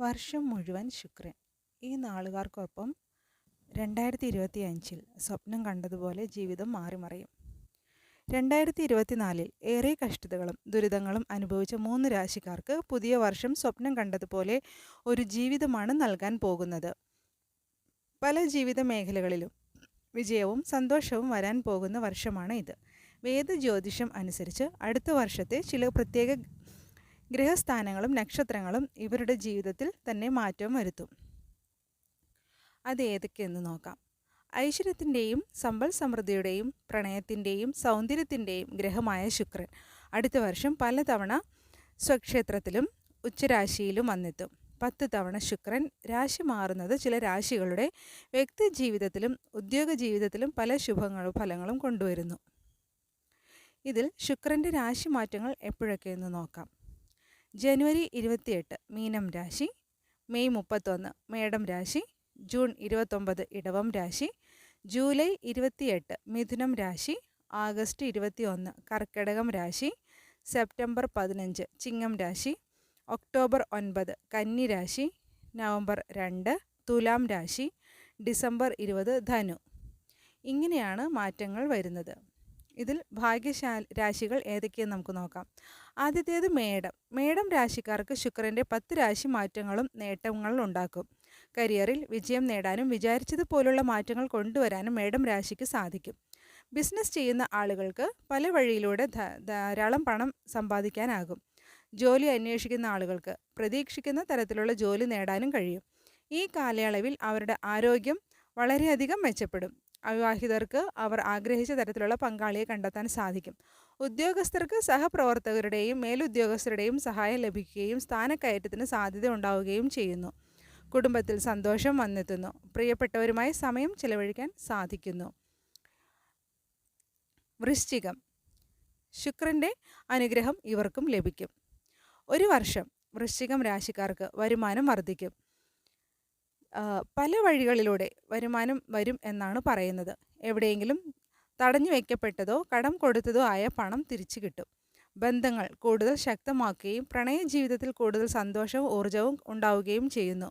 വർഷം മുഴുവൻ ശുക്രൻ. ഈ നാളുകാർക്കൊപ്പം രണ്ടായിരത്തി ഇരുപത്തി അഞ്ചിൽ സ്വപ്നം കണ്ടതുപോലെ ജീവിതം മാറിമറിയും. രണ്ടായിരത്തി ഇരുപത്തിനാലിൽ ഏറെ കഷ്ടതകളും ദുരിതങ്ങളും അനുഭവിച്ച മൂന്ന് രാശിക്കാർക്ക് പുതിയ വർഷം സ്വപ്നം കണ്ടതുപോലെ ഒരു ജീവിതമാണ് നൽകാൻ പോകുന്നത്. പല ജീവിത മേഖലകളിലും വിജയവും സന്തോഷവും വരാൻ പോകുന്ന വർഷമാണ് ഇത്. വേദജ്യോതിഷം അനുസരിച്ച് അടുത്ത വർഷത്തെ ചില പ്രത്യേക ഗ്രഹസ്ഥാനങ്ങളും നക്ഷത്രങ്ങളും ഇവരുടെ ജീവിതത്തിൽ തന്നെ മാറ്റം വരുത്തും. അത് ഏതൊക്കെയെന്ന് നോക്കാം. ഐശ്വര്യത്തിന്റെയും സമ്പൽ സമൃദ്ധിയുടെയും പ്രണയത്തിന്റെയും സൗന്ദര്യത്തിന്റെയും ഗ്രഹമായ ശുക്രൻ അടുത്ത വർഷം പലതവണ സ്വക്ഷേത്രത്തിലും ഉച്ചരാശിയിലും വന്നെത്തും. പത്ത് തവണ ശുക്രൻ രാശി മാറുന്നത് ചില രാശികളുടെ വ്യക്തി ജീവിതത്തിലും ഉദ്യോഗ ജീവിതത്തിലും പല ശുഭങ്ങളും ഫലങ്ങളും കൊണ്ടുവരുന്നു. ഇതിൽ ശുക്രന്റെ രാശി മാറ്റങ്ങൾ എപ്പോഴൊക്കെയെന്ന് നോക്കാം. ജനുവരി ഇരുപത്തിയെട്ട് മീനം രാശി. മെയ് മുപ്പത്തൊന്ന് മേടം രാശി. ജൂൺ ഇരുപത്തൊമ്പത് ഇടവം രാശി. ജൂലൈ ഇരുപത്തിയെട്ട് മിഥുനം രാശി. ആഗസ്റ്റ് ഇരുപത്തിയൊന്ന് കർക്കിടകം രാശി. സെപ്റ്റംബർ പതിനഞ്ച് ചിങ്ങം രാശി. ഒക്ടോബർ ഒൻപത് കന്നി രാശി. നവംബർ രണ്ട് തുലാം രാശി. ഡിസംബർ ഇരുപത് ധനു. ഇങ്ങനെയാണ് മാറ്റങ്ങൾ വരുന്നത്. ഇതിൽ ഭാഗ്യശാല രാശികൾ ഏതൊക്കെയെന്ന് നമുക്ക് നോക്കാം. ആദ്യത്തേത് മേടം. മേടം രാശിക്കാർക്ക് ശുക്രന്റെ പത്ത് രാശി മാറ്റങ്ങളും നേട്ടങ്ങളും ഉണ്ടാക്കും. കരിയറിൽ വിജയം നേടാനും വിചാരിച്ചതുപോലുള്ള മാറ്റങ്ങൾ കൊണ്ടുവരാനും മേടം രാശിക്ക് സാധിക്കും. ബിസിനസ് ചെയ്യുന്ന ആളുകൾക്ക് പല വഴിയിലൂടെ ധാരാളം പണം സമ്പാദിക്കാനാകും. ജോലി അന്വേഷിക്കുന്ന ആളുകൾക്ക് പ്രതീക്ഷിക്കുന്ന തരത്തിലുള്ള ജോലി നേടാനും കഴിയും. ഈ കാലയളവിൽ അവരുടെ ആരോഗ്യം വളരെയധികം മെച്ചപ്പെടും. അവിവാഹിതർക്ക് അവർ ആഗ്രഹിച്ച തരത്തിലുള്ള പങ്കാളിയെ കണ്ടെത്താൻ സാധിക്കും. ഉദ്യോഗസ്ഥർക്ക് സഹപ്രവർത്തകരുടെയും മേലുദ്യോഗസ്ഥരുടെയും സഹായം ലഭിക്കുകയും സ്ഥാനക്കയറ്റത്തിന് സാധ്യത ഉണ്ടാവുകയും ചെയ്യുന്നു. കുടുംബത്തിൽ സന്തോഷം വന്നെത്തുന്നു. പ്രിയപ്പെട്ടവരുമായി സമയം ചെലവഴിക്കാൻ സാധിക്കുന്നു. വൃശ്ചികം. ശുക്രന്റെ അനുഗ്രഹം ഇവർക്കും ലഭിക്കും. ഒരു വർഷം വൃശ്ചികം രാശിക്കാർക്ക് വരുമാനം വർദ്ധിക്കും. പല വഴികളിലൂടെ വരുമാനം വരും എന്നാണ് പറയുന്നത്. എവിടെയെങ്കിലും തടഞ്ഞു വയ്ക്കപ്പെട്ടതോ കടം കൊടുത്തതോ ആയ പണം തിരിച്ചു കിട്ടും. ബന്ധങ്ങൾ കൂടുതൽ ശക്തമാക്കുകയും പ്രണയ ജീവിതത്തിൽ കൂടുതൽ സന്തോഷവും ഊർജവും ഉണ്ടാവുകയും ചെയ്യുന്നു.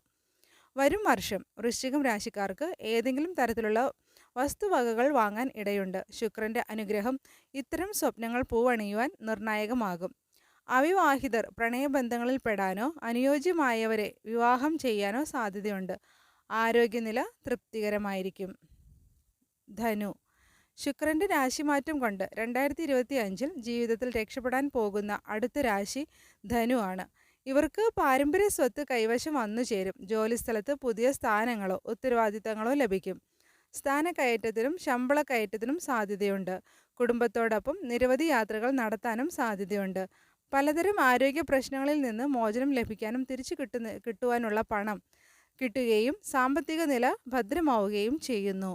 വരും വർഷം വൃശ്ചികം രാശിക്കാർക്ക് ഏതെങ്കിലും തരത്തിലുള്ള വസ്തുവകകൾ വാങ്ങാൻ ഇടയുണ്ട്. ശുക്രന്റെ അനുഗ്രഹം ഇത്തരം സ്വപ്നങ്ങൾ പൂവണിയുവാൻ നിർണായകമാകും. അവിവാഹിതർ പ്രണയബന്ധങ്ങളിൽ പെടാനോ അനുയോജ്യമായവരെ വിവാഹം ചെയ്യാനോ സാധ്യതയുണ്ട്. ആരോഗ്യനില തൃപ്തികരമായിരിക്കും. ധനു. ശുക്രന്റെ രാശിമാറ്റം കൊണ്ട് രണ്ടായിരത്തി ഇരുപത്തി അഞ്ചിൽ ജീവിതത്തിൽ രക്ഷപ്പെടാൻ പോകുന്ന അടുത്ത രാശി ധനു ആണ്. ഇവർക്ക് പാരമ്പര്യ സ്വത്ത് കൈവശം വന്നു ചേരും. ജോലിസ്ഥലത്ത് പുതിയ സ്ഥാനങ്ങളോ ഉത്തരവാദിത്തങ്ങളോ ലഭിക്കും. സ്ഥാന സ്ഥാനക്കയറ്റത്തിനും ശമ്പള കയറ്റത്തിനും സാധ്യതയുണ്ട്. കുടുംബത്തോടൊപ്പം നിരവധി യാത്രകൾ നടത്താനും സാധ്യതയുണ്ട്. പലതരം ആരോഗ്യ പ്രശ്നങ്ങളിൽ നിന്ന് മോചനം ലഭിക്കാനും തിരിച്ചു കിട്ടുന്ന കിട്ടുവാനുള്ള പണം കിട്ടുകയും സാമ്പത്തിക നില ഭദ്രമാവുകയും ചെയ്യുന്നു.